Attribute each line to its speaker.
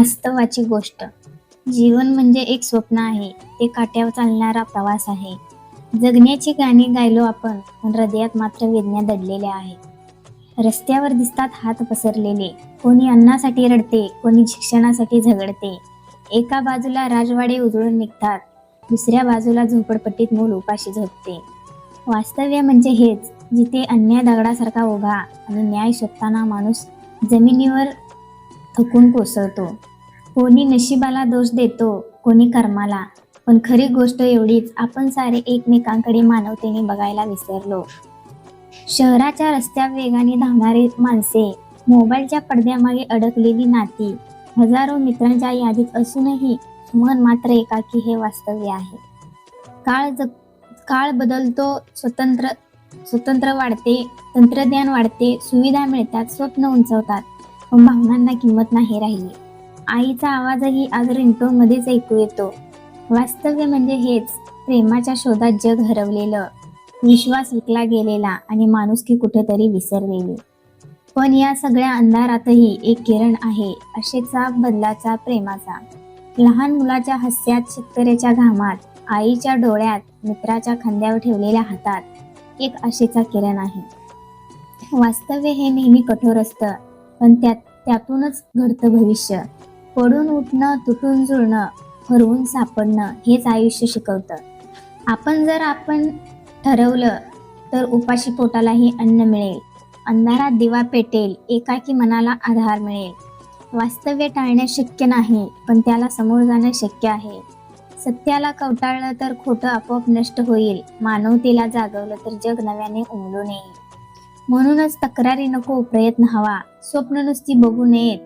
Speaker 1: वास्तवाची गोष्ट. जीवन म्हणजे एक स्वप्न आहे. ते काट्यावर चालणारा प्रवास आहे. जगण्याची गाणी गायलो आपण पण हृदयात मात्र वेदना दडलेल्या आहेत. रस्त्यावर दिसतात हात पसरलेले. कोणी अन्नासाठी रडते कोणी शिक्षणासाठी झगडते. एका बाजूला राजवाडे उजळून निघतात. दुसऱ्या बाजूला झोपडपट्टीत मूल उपाशी झोपते. वास्तव्य म्हणजे हेच जिथे अन्याय दगडासारखा उभा आणि न्याय शोधताना माणूस जमिनीवर थकून कोसळतो. कोणी नशिबाला दोष देतो कोणी कर्माला. पण खरी गोष्ट एवढीच आपण सारे एकमेकांकडे मानवतेने बघायला विसरलो. शहराच्या रस्त्यावर वेगाने धावणारी माणसे मोबाईलच्या पडद्यामागे अडकलेली नाती हजारो मित्रांच्या यादीत असूनही मन मात्र एकाकी हे वास्तव्य आहे. काळ जग काळ बदलतो स्वतंत्र स्वतंत्र वाढते तंत्रज्ञान वाढते सुविधा मिळतात स्वप्न उंचवतात. पण भावनांना किंमत नाही राहिली. आईचा आवाजही आज रिंगटोनमध्येच ऐकू येतो. वास्तव्य म्हणजे हेच प्रेमाच्या शोधात जग हरवलेलं. विश्वास विकला गेलेला आणि माणुसकी कुठेतरी विसरलेली. पण या सगळ्या अंधारातही एक किरण आहे अशेचा बदलाचा प्रेमाचा. लहान मुलाच्या हास्यात शेतकऱ्याच्या घामात आईच्या डोळ्यात मित्राच्या खांद्यावर ठेवलेल्या हातात एक आशेचा किरण आहे. वास्तव्य हे नेहमी कठोर असतं. पण त्यात त्यातूनच घडतं भविष्य. पडून उठणं तुटून जुळणं हरवून सापडणं हेच आयुष्य शिकवतं. आपण जर आपण ठरवलं तर उपाशी पोटालाही अन्न मिळेल. अंधारात दिवा पेटेल एकाकी मनाला आधार मिळेल. वास्तव्य टाळणे शक्य नाही पण त्याला समोर जाणं शक्य आहे. सत्याला कवटाळलं तर खोटं आपोआप नष्ट होईल. मानवतेला जागवलं तर जग नव्याने उमलून येईल. म्हणूनच तक्रारी नको प्रयत्न हवा. स्वप्न नुसती बघू नयेत.